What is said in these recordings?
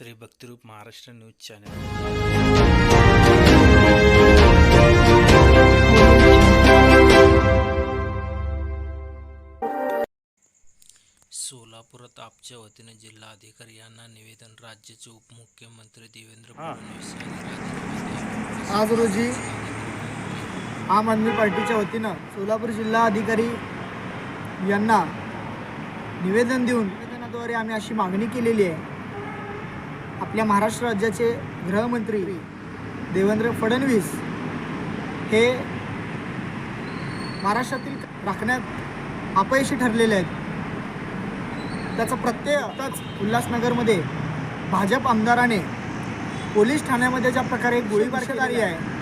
Shri Bhaktirup Maharashtra news channel सोलापुरात आपच्या वतीने जिल्हाधिकारी यांना निवेदन राज्याचे उपमुख्यमंत्री देवेंद्र फडणवीस यांनी. आज रोजी आम आदमी पार्टीच्या वतीनं सोलापूर जिल्हा अधिकारी यांना निवेदन देऊन निवेदनाद्वारे आम्ही अशी मागणी केलेली आहे आपल्या महाराष्ट्र राज्याचे गृहमंत्री देवेंद्र फडणवीस हे महाराष्ट्रातील राखण्यात अपयशी ठरलेले आहेत. त्याचा प्रत्यय आताच उल्हासनगरमध्ये भाजप आमदाराने पोलीस ठाण्यामध्ये ज्या प्रकारे गोळीबार केली आहे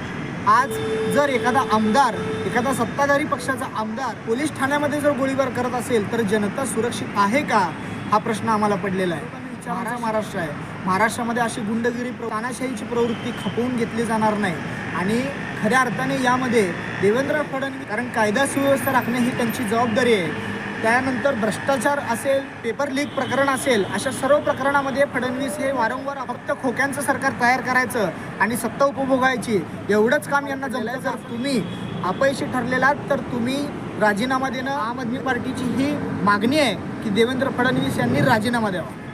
आज जर एखादा आमदार एखादा सत्ताधारी पक्षाचा आमदार पोलीस ठाण्यामध्ये जर गोळीबार करत असेल तर जनता सुरक्षित आहे का? हा प्रश्न आम्हाला पडलेला आहे. महाराष्ट्र आहे. महाराष्ट्रामध्ये अशी गुंडगिरी प्र- तानाशाहीची प्रवृत्ती खपवून घेतली जाणार नाही. आणि खऱ्या अर्थाने यामध्ये देवेंद्र फडणवीस कारण कायदा सुव्यवस्था राखणे ही त्यांची जबाबदारी आहे. त्यानंतर भ्रष्टाचार असेल पेपर लीक प्रकरण असेल अशा सर्व प्रकरणामध्ये फडणवीस हे वारंवार फक्त खोक्यांचं सरकार तयार करायचं आणि सत्ता उपभोगायची एवढंच काम यांना जमलं जर तुम्ही अपयशी ठरलेलात तर तुम्ही राजीनामा देणं आम आदमी पार्टीची ही मागणी आहे की देवेंद्र फडणवीस यांनी राजीनामा द्यावा.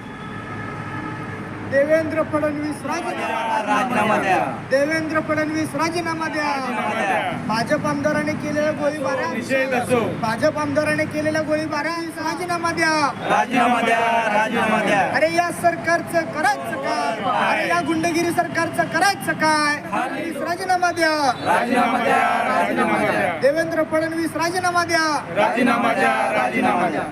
देवेंद्र फडणवीस राजीनामा द्या. देवेंद्र फडणवीस राजीनामा द्या. भाजप आमदाराने केलेल्या गोळीबारा भाजप आमदाराने केलेल्या गोळीबारा राजीनामा द्या. राजीनामा द्या राजीनामा द्या. अरे या सरकारचं करायचं काय? अरे या गुंडगिरी सरकारचं करायचं काय? राजीनामा द्या. राजीनामा द्या राजीनामा द्या. देवेंद्र फडणवीस राजीनामा द्या. राजीनामा द्या राजीनामा द्या.